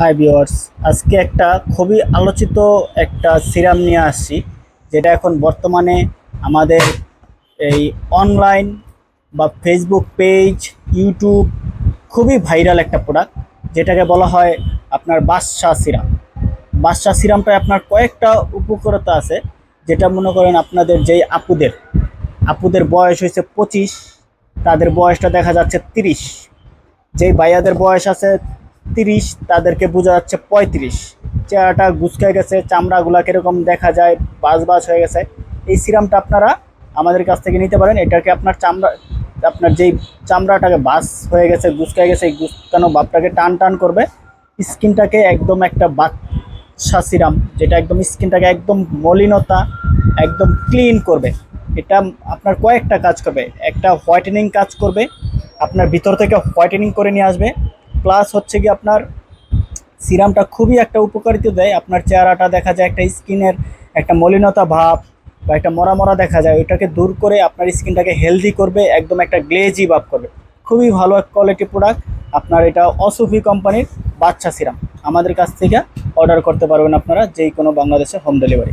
High viewers আজকে একটা খুবই আলোচিত একটা সিরাম নিয়ে আসছি, যেটা এখন বর্তমানে আমাদের এই অনলাইন বা ফেসবুক পেজ ইউটিউব খুবই ভাইরাল একটা প্রোডাক্ট যেটাকে বলা হয় আপনার বাদশা সিরাম বাদশা সিরামটায় আপনার কয়েকটা উপকারতা আছে, যেটা মনে করেন আপনাদের যেই আপুদের আপুদের বয়স হয়েছে পঁচিশ, তাদের বয়সটা দেখা যাচ্ছে তিরিশ। যেই ভাইয়াদের বয়স আছে তিরিশ, তাদেরকে বোঝা যাচ্ছে পঁয়ত্রিশ। চেহারাটা গুচকে গেছে, চামড়াগুলা কীরকম দেখা যায়, বাজ বাজ হয়ে গেছে। এই সিরামটা আপনারা আমাদের কাছ থেকে নিতে পারেন। এটাকে আপনার চামড়া, আপনার যেই চামড়াটাকে বাস হয়ে গেছে গুচকে গেছে, এই গুচকানো বাপটাকে টান টান করবে, স্কিনটাকে একদম একটা বাচ্চা সিরাম, যেটা একদম স্কিনটাকে একদম মলিনতা, একদম ক্লিন করবে। এটা আপনার কয়েকটা কাজ করবে। একটা হোয়াইটেনিং কাজ করবে, আপনার ভিতর থেকে হোয়াইটেনিং করে নিয়ে আসবে প্লাস হচ্ছে কি আপনার সিরামটা খুবই একটা উপকারিতা দেয়। আপনার চেহারাটা দেখা যায় একটা স্কিনের একটা মলিনতা ভাব বা একটা মরা মরা দেখা যায়। ওইটাকে দূর করে আপনার স্কিনটাকে হেলদি করবে, একদম একটা গ্লেজি ভাব করবে। খুবই ভালো এক কোয়ালিটি প্রোডাক্ট আপনার এটা অসুফি কোম্পানির বাচ্চা সিরাম। আমাদের কাছ থেকে অর্ডার করতে পারবেন আপনারা যেই কোনো বাংলাদেশে হোম ডেলিভারি